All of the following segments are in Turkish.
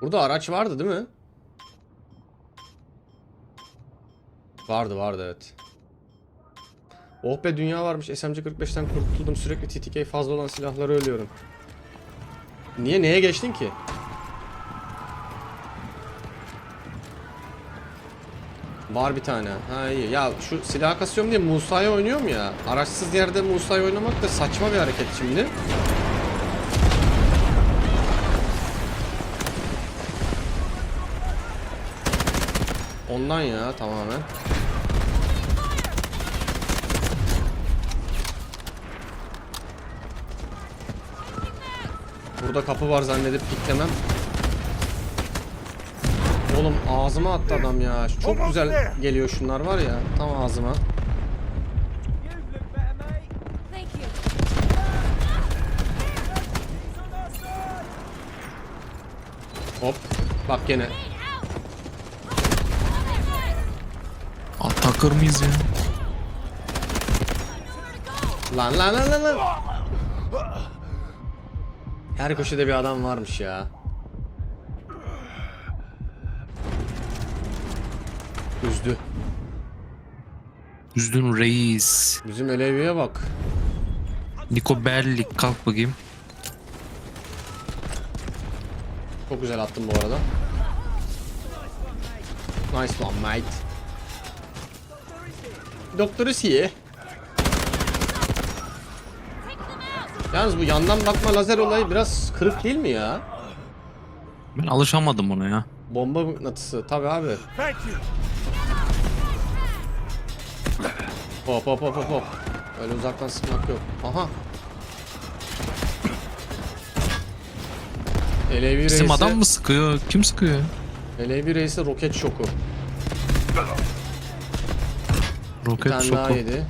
Burada araç vardı değil mi? Vardı vardı evet. Oh be dünya varmış. SMC-45'ten kurtuldum. Sürekli TTK fazla olan silahları ölüyorum. Niye? Neye geçtin ki? Var bir tane. Ha iyi. Ya şu silah kasıyorum diye Musa'yı oynuyorum ya. Araçsız yerde Musa'yı oynamak da saçma bir hareket şimdi. Ondan ya tamamen. Burada kapı var zannedip piklemem. Oğlum ağzıma attı adam ya. Çok güzel geliyor şunlar var ya. Tam ağzıma. Hop. Bak gene. Takır mıyız ya? Lan lan lan lan lan. Her köşede bir adam varmış ya. Üzdü. Üzdün reis. Bizim Elevi'ye bak. Niko Bellic kalk bakayım. Çok güzel attım bu arada. Nice one mate. Doktor is here. Yalnız bu yandan bakma lazer olayı biraz kırık değil mi ya? Ben alışamadım ona ya. Bomba mıknatısı tabi abi. Hop hop hop hop hop. Öyle uzaktan sıkmak yok. Aha. Elevi Bizim reise, adam mı sıkıyor? Kim sıkıyor? Elevi reise roket şoku. Bir Roket tane daha soku. yedi.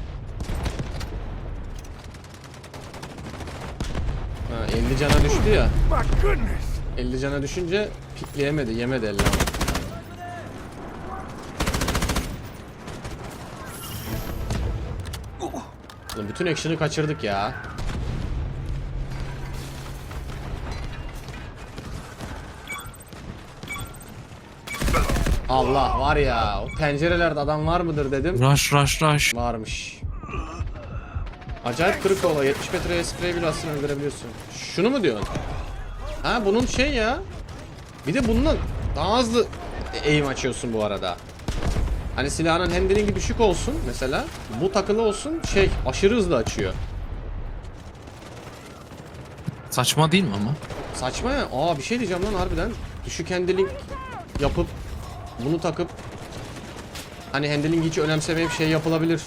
Ha, 50 cana düştü ya. My goodness. 50 cana düşünce pikleyemedi, yemedi elle. Oğlum bütün action'ı kaçırdık ya. Allah var ya o pencerelerde adam var mıdır dedim. Rush rush rush. Varmış. Acayip kırık ola. 70 metreye sprey bile aslında öldürebiliyorsun. Şunu mu diyorsun? Ha bunun şey ya. Bir de bundan daha hızlı aim açıyorsun bu arada. Hani silahın handlingi düşük olsun mesela. Bu takılı olsun şey aşırı hızlı açıyor. Saçma değil mi ama? Saçma ya. Aa bir şey diyeceğim lan harbiden. Düşük handling yapıp bunu takıp hani handlingi hiç önemsemeyip şey yapılabilir.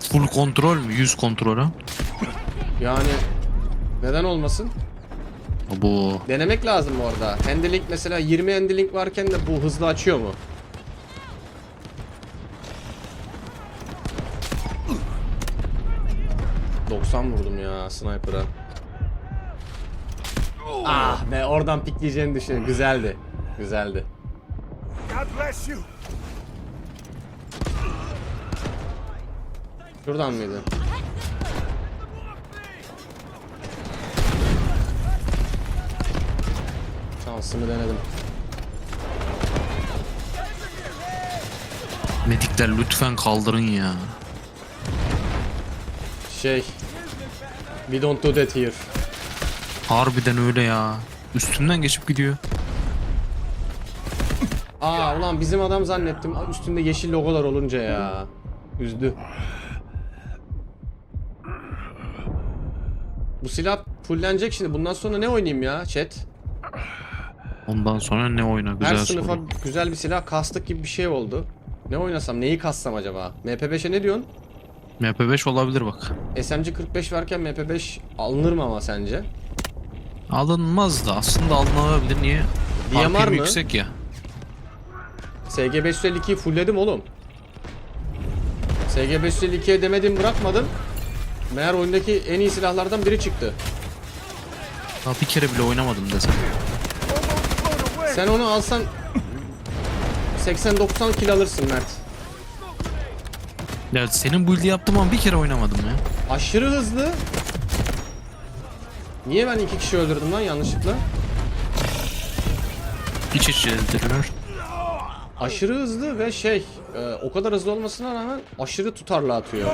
Full kontrol mü? Yüz kontrol ha? Yani neden olmasın? Bu. Denemek lazım bu arada. Handling mesela 20 handling varken de bu hızlı açıyor mu? ...90 vurdum ya sniper'a. Ah be oradan pikleyeceğini düşün. Güzeldi. Güzeldi. Bless you. Şuradan mıydı? Şansımı denedim. Medikler lütfen kaldırın ya. Şey... We don't do that here. Harbiden öyle ya. Üstünden geçip gidiyor. Aa ulan bizim adam zannettim. Üstünde yeşil logolar olunca ya. Üzdü. Bu silah fullenecek şimdi. Bundan sonra ne oynayayım ya chat? Ondan sonra ne oyna güzel Her sınıfa soru. güzel bir silah kastık gibi bir şey oldu. Ne oynasam? Neyi kassam acaba? MP5'e ne diyorsun? MP5 olabilir bak. SMG 45 varken MP5 alınır mı ama sence? Alınmaz da aslında alınabilir niye? DMR mı? yüksek ya. SG 552'yi fullledim oğlum. SG 552'ye demedim bırakmadım. Meğer oyundaki en iyi silahlardan biri çıktı. Daha bir kere bile oynamadım desem. Sen onu alsan 80-90 kill alırsın Mert. Ya senin build'i yaptığım an bir kere oynamadım ya. Aşırı hızlı. Niye ben iki kişi öldürdüm lan yanlışlıkla? İç içedirler. Aşırı hızlı ve şey e, o kadar hızlı olmasına rağmen aşırı tutarlı atıyor.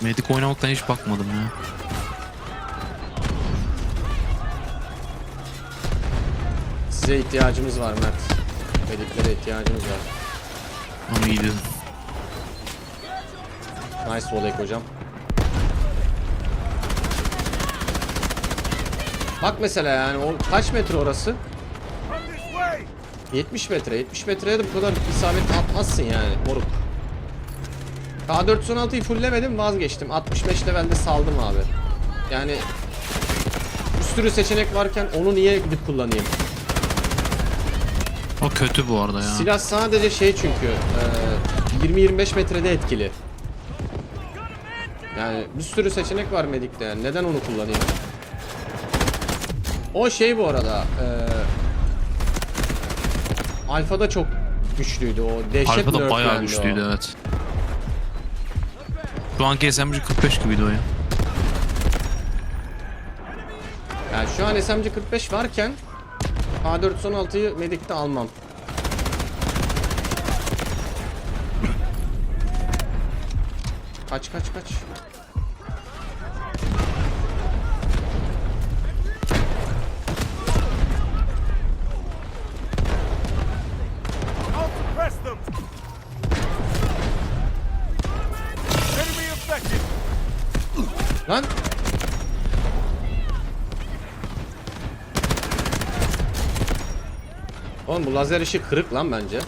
Medik oynamaktan hiç bakmadım ya. Size ihtiyacımız var Mert. Mediklere ihtiyacımız var. Onu iyi. Nice volley hocam. Bak mesela yani o kaç metre orası? Come this way. 70 metre. 70 metreye de bu kadar isabet atmazsın yani moruk. K416'yı fulllemedim vazgeçtim. 65 levelde saldım abi. Yani bir sürü seçenek varken onu niye gidip kullanayım? O kötü bu arada ya. Silah sadece şey çünkü e, 20-25 metrede etkili. Yani bir sürü seçenek var medikte yani. Neden onu kullanayım? O şey bu arada e, Alfa'da çok güçlüydü o. Dehşet Alfa'da bayağı güçlüydü o. evet. Şu anki SMG 45 gibiydi o ya. Yani şu an SMG 45 varken A416'yı medikte almam. Kaç kaç kaç. Lazer işi kırık lan bence.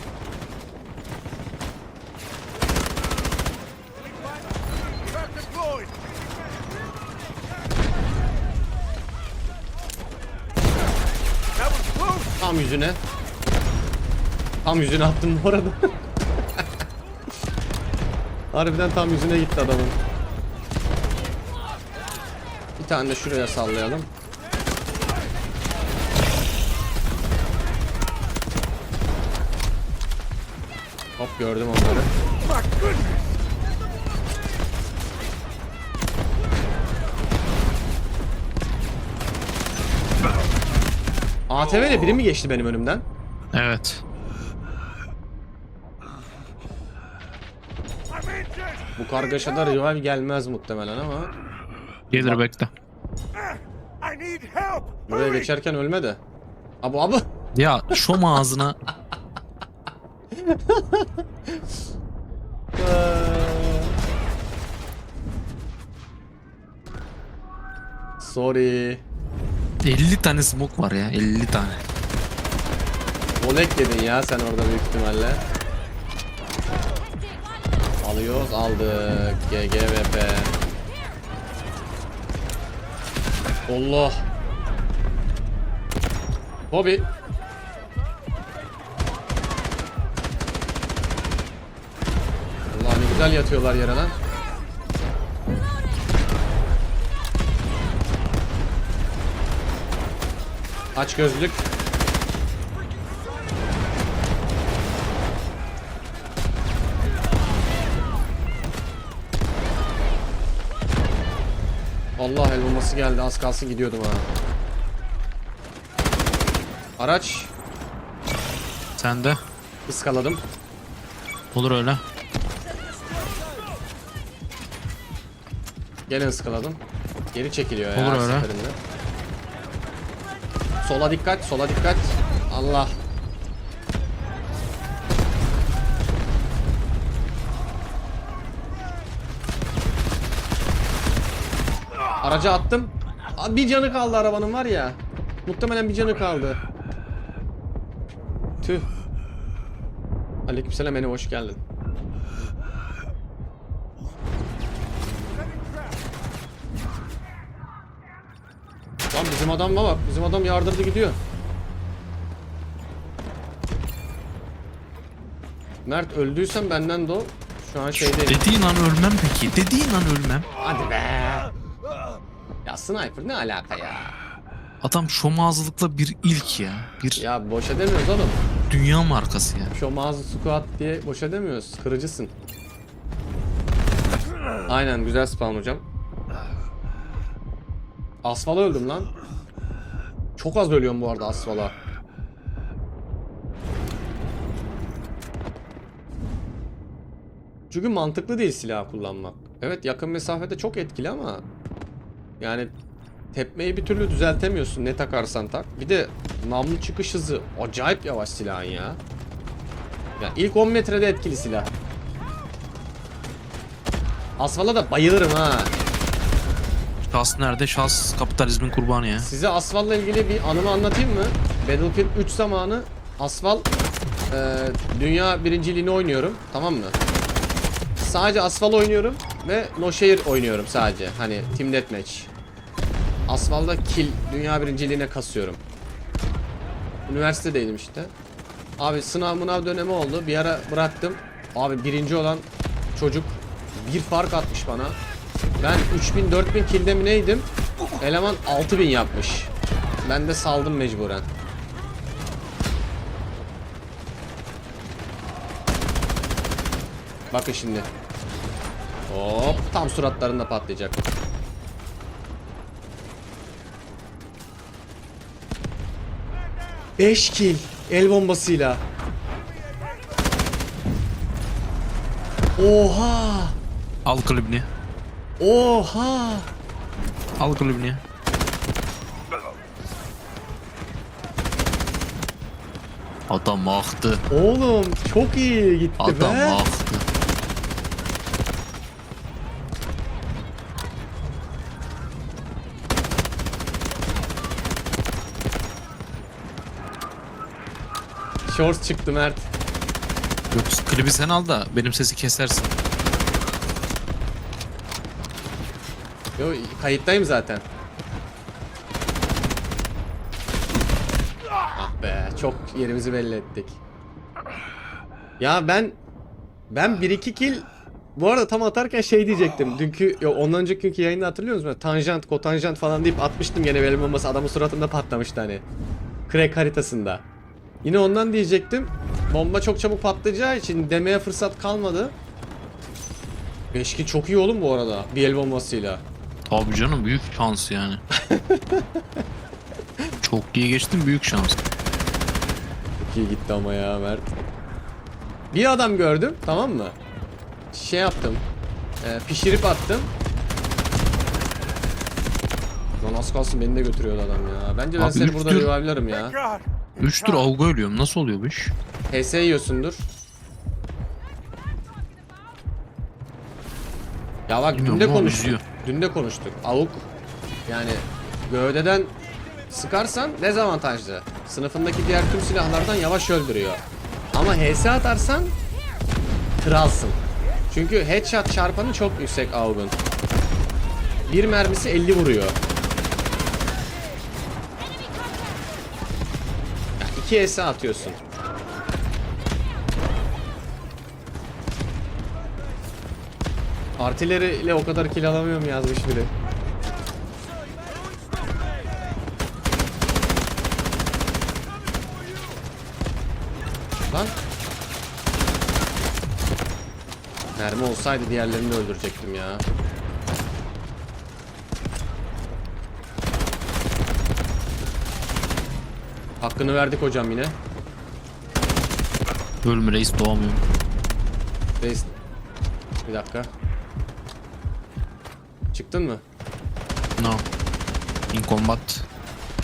Tam yüzüne. Tam yüzüne attım bu arada. Harbiden tam yüzüne gitti adamın. Bir tane de şuraya sallayalım. Hop gördüm onları. ATV ile biri mi geçti benim önümden? Evet. Bu kargaşada revive gelmez muhtemelen ama Gelir bekle. Buraya geçerken ölme de. Abu abu. Ya şom ağzına Sorry. 50 tane smoke var ya 50 tane. Olek dedin ya sen orada büyük ihtimalle. Alıyoruz aldık. GGVP. Allah. Bobby. Allah ne güzel yatıyorlar yere lan. Aç gözlük. Allah el bombası geldi. Az kalsın gidiyordum ha. Araç Sen de. ıskaladım. Olur öyle. Gene ıskaladım. Geri çekiliyor ya Olur öyle. seferinde. Sola dikkat, sola dikkat. Allah. Araca attım. Bir canı kaldı arabanın var ya. Muhtemelen bir canı kaldı. Tüh. Aleykümselam Ene hoş geldin. Bizim adam bak bizim adam yardırdı gidiyor. Mert öldüysen benden de o. Şu an şeydeyim. Dediğin an ölmem peki. Dediğin an ölmem. Hadi be. Ya sniper ne alaka ya? Adam şom ağızlıkla bir ilk ya. Bir Ya boşa demiyoruz oğlum. dünya markası ya. Şu mağaza squat diye boşa demiyoruz. Kırıcısın. Aynen güzel spawn hocam. Asfala öldüm lan. Çok az ölüyorum bu arada asfala. Çünkü mantıklı değil silah kullanmak. Evet yakın mesafede çok etkili ama yani tepmeyi bir türlü düzeltemiyorsun ne takarsan tak. Bir de namlu çıkış hızı acayip yavaş silahın ya. Ya ilk 10 metrede etkili silah. Asfala da bayılırım ha. Şahs nerede? Şahs kapitalizmin kurbanı ya. Size Asfal'la ilgili bir anımı anlatayım mı? Battlefield 3 zamanı Asfal e, dünya birinciliğini oynuyorum. Tamam mı? Sadece Asfal oynuyorum ve No Share oynuyorum sadece. Hani Team Deathmatch. Asfal'da kill dünya birinciliğine kasıyorum. Üniversitedeydim işte. Abi sınav mınav dönemi oldu. Bir ara bıraktım. Abi birinci olan çocuk bir fark atmış bana. Ben 3000 4000 kilde mi neydim? Eleman 6000 yapmış. Ben de saldım mecburen. Bakın şimdi. Hop tam suratlarında patlayacak. Beş kill el bombasıyla. Oha! Al klibini. Oha! Al klibini. Adam aktı. Oğlum çok iyi gitti Adam be. aktı. Shorts çıktı Mert. Yok klibi sen al da benim sesi kesersin. Yo kayıttayım zaten. Ah be çok yerimizi belli ettik. Ya ben ben 1-2 kill bu arada tam atarken şey diyecektim. Dünkü yok ondan önceki günkü yayında hatırlıyor musunuz? Tanjant, kotanjant falan deyip atmıştım gene benim bombası adamın suratında patlamıştı hani. Crack haritasında. Yine ondan diyecektim. Bomba çok çabuk patlayacağı için demeye fırsat kalmadı. 5 kill çok iyi oğlum bu arada. Bir el bombasıyla. Tabii canım büyük şans yani. Çok iyi geçtin büyük şans. Çok iyi gitti ama ya Mert. Bir adam gördüm tamam mı? Şey yaptım. E, pişirip attım. Lan az kalsın beni de götürüyordu adam ya. Bence ben Abi seni üç burada tür- revive'larım ya. God. Üçtür avga ölüyorum. Nasıl oluyor bu iş? HS yiyorsundur. Ya bak dün Bilmiyorum de ama konuştuk. üzüyor. Dün de konuştuk. Avuk yani gövdeden sıkarsan dezavantajlı. Sınıfındaki diğer tüm silahlardan yavaş öldürüyor. Ama HS atarsan kralsın. Çünkü headshot çarpanı çok yüksek Avuk'un. Bir mermisi 50 vuruyor. Ya iki HS atıyorsun. Artileri ile o kadar kill alamıyorum yazmış biri. Lan. Mermi olsaydı diğerlerini de öldürecektim ya. Hakkını verdik hocam yine. Ölme reis doğamıyorum. Reis. Bir dakika. Çıktın mı? No. In combat.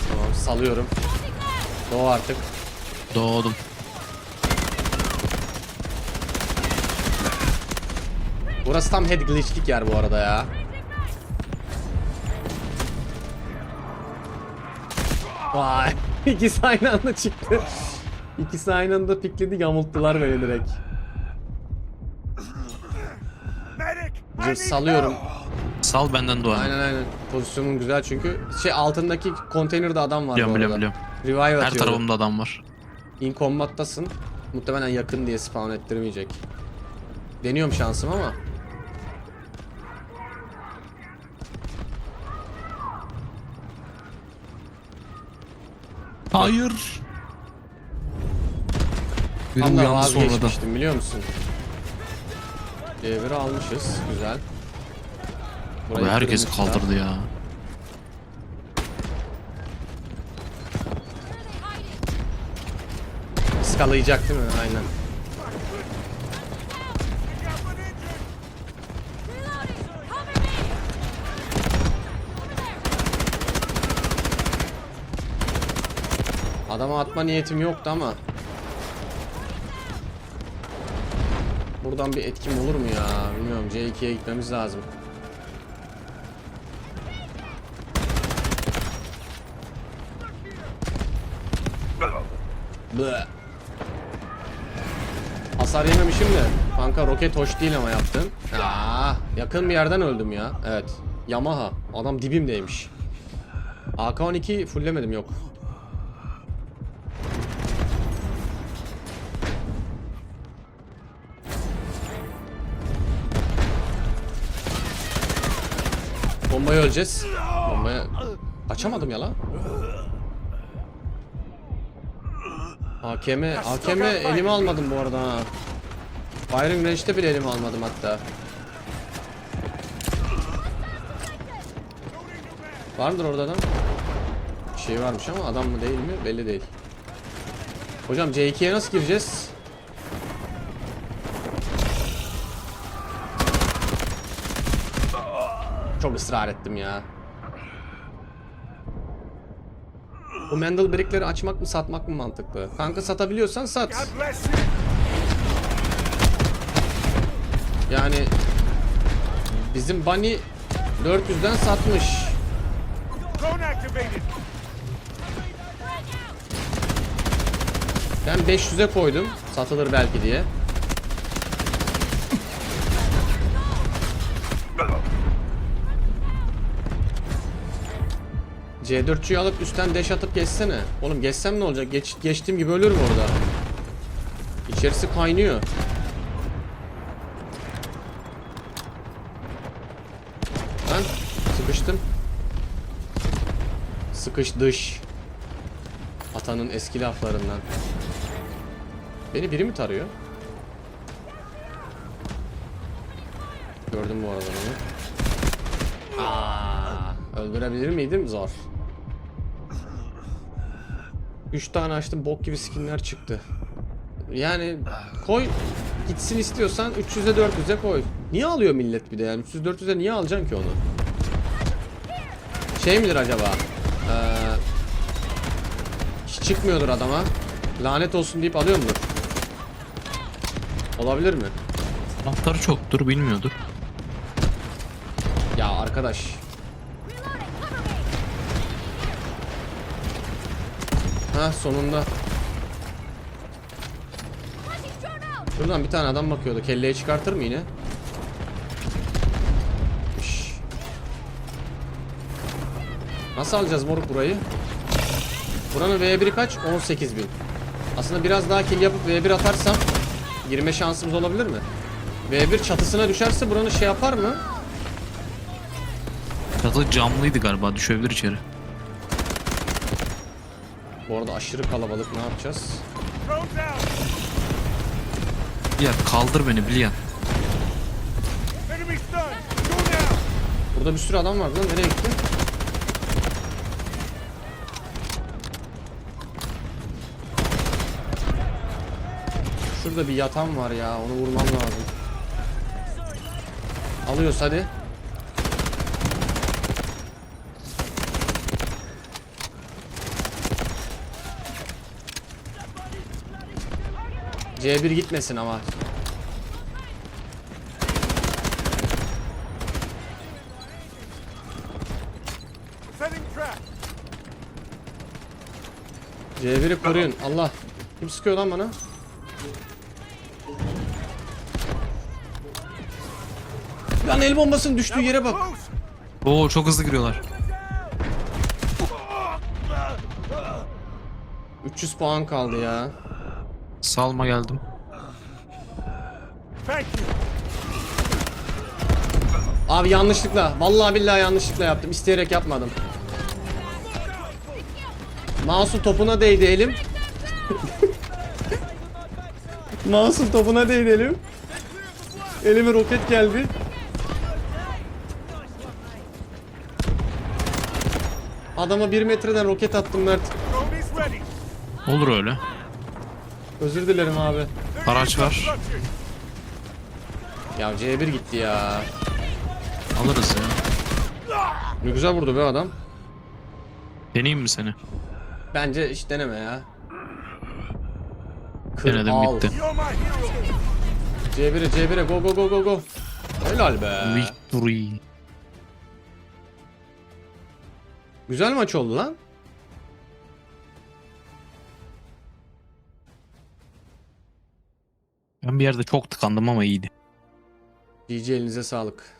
Tamam salıyorum. Doğu artık. Doğdum. Burası tam head glitch'lik yer bu arada ya. Vay. İkisi aynı anda çıktı. İkisi aynı anda pikledi yamulttular beni direkt. Dur salıyorum. Sal benden doğan. Aynen aynen. Pozisyonun güzel çünkü. Şey altındaki konteynerde adam var Biliyorum biliyorum biliyorum. Revive Her atıyor. tarafımda adam var. In combat'tasın. Muhtemelen yakın diye spawn ettirmeyecek. Deniyorum şansım ama. Hayır. Biri Tam da uyandı sonra da. vazgeçmiştim biliyor musun? Devri almışız. Güzel. Burayı herkesi kaldırdı ya. Skalayacak değil mi? Aynen. Adama atma niyetim yoktu ama. Buradan bir etkim olur mu ya? Bilmiyorum. C2'ye gitmemiz lazım. Bleh. Hasar yememişim de. Kanka roket hoş değil ama yaptın. Aa, yakın bir yerden öldüm ya. Evet. Yamaha. Adam dibimdeymiş. AK-12 fulllemedim yok. Bombaya öleceğiz. Bombaya... Açamadım ya lan. AKM, AKM elime almadım bu arada ha. Firing range'de bile elime almadım hatta. Vardır orada adam. Bir şey varmış ama adam mı değil mi belli değil. Hocam C2'ye nasıl gireceğiz? Çok ısrar ettim ya. Bu Mendel brickleri açmak mı satmak mı mantıklı? Kanka satabiliyorsan sat. Yani bizim Bunny 400'den satmış. Ben 500'e koydum. Satılır belki diye. C4'cüyü alıp üstten dash atıp geçsene. Oğlum geçsem ne olacak? Geç, geçtiğim gibi ölürüm orada. İçerisi kaynıyor. Ben sıkıştım. Sıkış dış. Atanın eski laflarından. Beni biri mi tarıyor? Gördüm bu arada onu. Öldürebilir miydim? Zor. 3 tane açtım bok gibi skinler çıktı. Yani koy gitsin istiyorsan 300'e 400'e koy. Niye alıyor millet bir de yani 300 400'e niye alacaksın ki onu? Şey midir acaba? Ee, hiç çıkmıyordur adama. Lanet olsun deyip alıyor mudur? Olabilir mi? Anahtarı çoktur bilmiyordur. Ya arkadaş. Ha sonunda. Şuradan bir tane adam bakıyordu. Kelleyi çıkartır mı yine? Nasıl alacağız moruk burayı? Buranın V1'i kaç? 18.000. Aslında biraz daha kill yapıp V1 atarsam girme şansımız olabilir mi? V1 çatısına düşerse buranın şey yapar mı? Çatı camlıydı galiba düşebilir içeri. Bu arada aşırı kalabalık ne yapacağız? Ya kaldır beni Bilyan. Burada bir sürü adam vardı lan nereye gitti? Şurada bir yatan var ya onu vurmam lazım. Alıyoruz hadi. C1 gitmesin ama. Setting trap. C1'i koruyun. Allah. Kim sıkıyor lan bana? Lan el bombasının düştüğü yere bak. Oo çok hızlı giriyorlar. 300 puan kaldı ya. Salma geldim. Abi yanlışlıkla. Vallahi billahi yanlışlıkla yaptım. İsteyerek yapmadım. Mouse'un topuna değdi elim. Mouse'un topuna değdi elim. Elime roket geldi. Adama bir metreden roket attım Mert. Olur öyle. Özür dilerim abi. Araç var. Ya C1 gitti ya. Alırız ya. Ne güzel vurdu be adam. Deneyeyim mi seni? Bence hiç deneme ya. Kır, Denedim al. bitti. You're my hero. C1'e C1'e go go go go go. Helal be. Victory. Güzel maç oldu lan. Ben bir yerde çok tıkandım ama iyiydi. GG elinize sağlık.